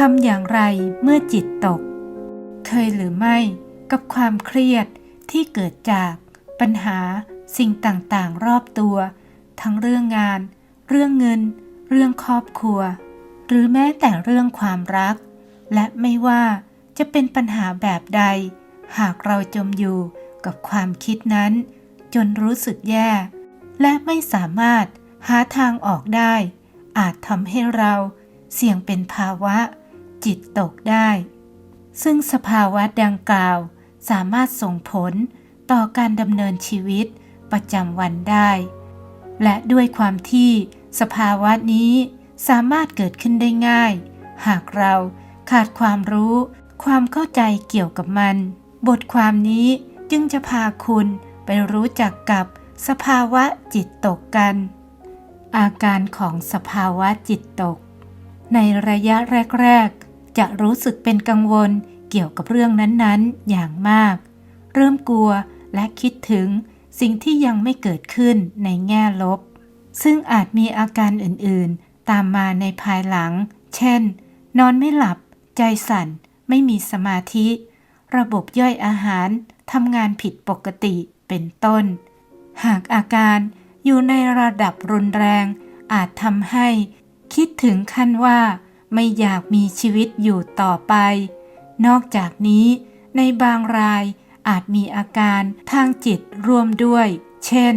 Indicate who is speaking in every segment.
Speaker 1: ทำอย่างไรเมื่อจิตตก เคยหรือไม่กับความเครียดที่เกิดจากปัญหาสิ่งต่างๆ รอบตัว ทั้งเรื่องงาน เรื่องเงิน เรื่องครอบครัว หรือแม้แต่เรื่องความรัก และไม่ว่าจะเป็นปัญหาแบบใด หากเราจมอยู่กับความคิดนั้น จนรู้สึกแย่ และไม่สามารถหาทางออกได้ อาจทำให้เราเสี่ยงเป็นภาวะ จิตตกได้ ซึ่งสภาวะดังกล่าวสามารถส่งผลต่อการดำเนินชีวิตประจำวันได้ และด้วยความที่สภาวะนี้สามารถเกิดขึ้นได้ง่าย หากเราขาดความรู้ ความเข้าใจเกี่ยวกับมัน บทความนี้จึงจะพาคุณไปรู้จักกับสภาวะจิตตกกัน อาการของสภาวะจิตตก ในระยะแรก ๆ จะรู้สึกเป็นกังวลเกี่ยวกับเรื่องนั้นๆ อย่างมาก เริ่มกลัวและคิดถึงสิ่งที่ยังไม่เกิดขึ้นในแง่ลบ ซึ่งอาจมีอาการอื่นๆ ตามมาในภายหลัง เช่น นอนไม่หลับ ใจสั่น ไม่มีสมาธิ ระบบย่อยอาหารทำงานผิดปกติเป็นต้น หากอาการอยู่ในระดับรุนแรง อาจทำให้ คิดถึงขั้นว่า ไม่อยากมีชีวิตอยู่ต่อไป นอกจากนี้ในบางรายอาจมีอาการทางจิตร่วมด้วย เช่น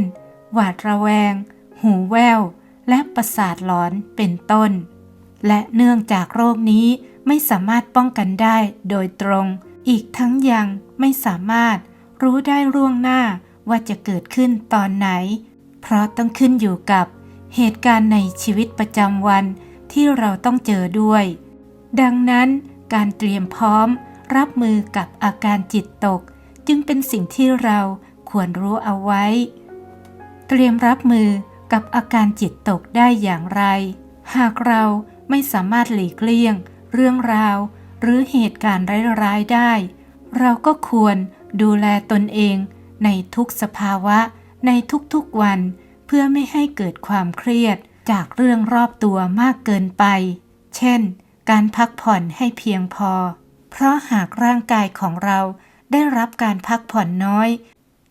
Speaker 1: หวาดระแวง หูแว่ว และประสาทหลอนเป็นต้น และเนื่องจากโรคนี้ไม่สามารถป้องกันได้โดยตรง อีกทั้งยังไม่สามารถรู้ได้ล่วงหน้าว่าจะเกิดขึ้นตอนไหน เพราะต้องขึ้นอยู่กับเหตุการณ์ในชีวิตประจำวัน ที่เราต้องเจอด้วย ดังนั้นการเตรียมพร้อม รับมือกับอาการจิตตก จึงเป็นสิ่งที่เราควรรู้เอาไว้ เตรียมรับมือกับอาการจิตตกได้อย่างไร หากเราไม่สามารถหลีกเลี่ยง เรื่องราว หรือเหตุการณ์ร้ายๆได้ เราก็ควรดูแลตนเอง ในทุกสภาวะในทุกๆวัน เพื่อไม่ให้เกิดความเครียด จากเรื่องรอบตัวมากเกินไป เช่น การพักผ่อนให้เพียงพอ เพราะหากร่างกายของเราได้รับการพักผ่อนน้อย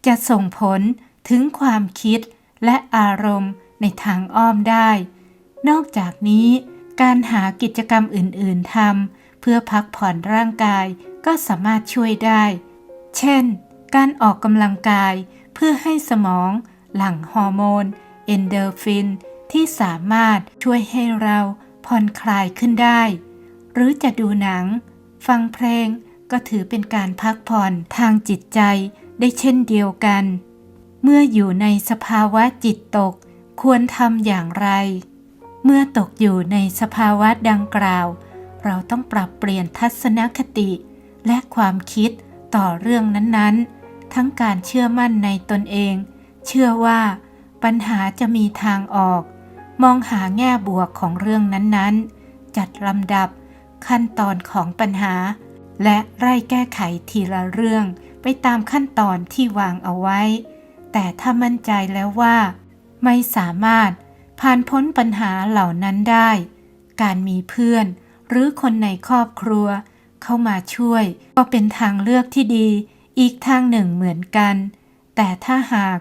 Speaker 1: จะส่งผลถึงความคิดและอารมณ์ในทางอ้อมได้ นอกจากนี้การหากิจกรรมอื่น ๆทำเพื่อพักผ่อนร่างกายก็สามารถช่วยได้ เช่น การออกกำลังกายเพื่อให้สมอง หลั่งฮอร์โมน เอนโดรฟิน ที่สามารถช่วยให้เราผ่อนคลายขึ้นได้ หรือจะดูหนัง ฟังเพลงก็ถือเป็นการพักผ่อนทางจิตใจได้เช่นเดียวกัน เมื่ออยู่ในสภาวะจิตตกควรทำอย่างไร เมื่อตกอยู่ในสภาวะดังกล่าว เราต้องปรับเปลี่ยนทัศนคติ และความคิดต่อเรื่องนั้นๆ ทั้งการเชื่อมั่นในตนเอง เชื่อว่าปัญหาจะมีทางออก มองหาแง่บวกของเรื่องนั้นๆ จัดลำดับขั้นตอนของปัญหา และไล่แก้ไขทีละเรื่องไปตามขั้นตอนที่วางเอาไว้ แต่ถ้ามั่นใจแล้วว่า ไม่สามารถผ่านพ้นปัญหาเหล่านั้นได้ การมีเพื่อน หรือคนในครอบครัว เข้ามาช่วย ก็เป็นทางเลือกที่ดี อีกทางหนึ่งเหมือนกัน แต่ถ้าหาก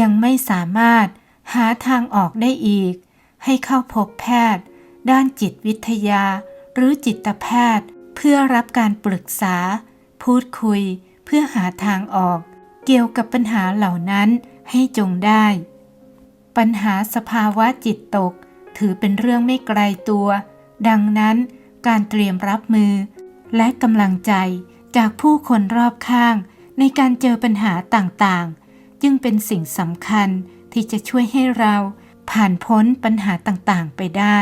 Speaker 1: ยังไม่สามารถ หาทางออกได้อีก ให้เข้าพบแพทย์ ด้านจิตวิทยา หรือจิตแพทย์ เพื่อรับการปรึกษา พูดคุย เพื่อหาทางออก เกี่ยวกับปัญหาเหล่านั้นให้จงได้ ปัญหาสภาวะจิตตก ถือเป็นเรื่องไม่ไกลตัว ดังนั้นการเตรียมรับมือ และกำลังใจจากผู้คนรอบข้าง ในการเจอปัญหาต่างๆ จึงเป็นสิ่งสำคัญ ที่จะช่วยให้เราผ่านพ้นปัญหาต่างๆไปได้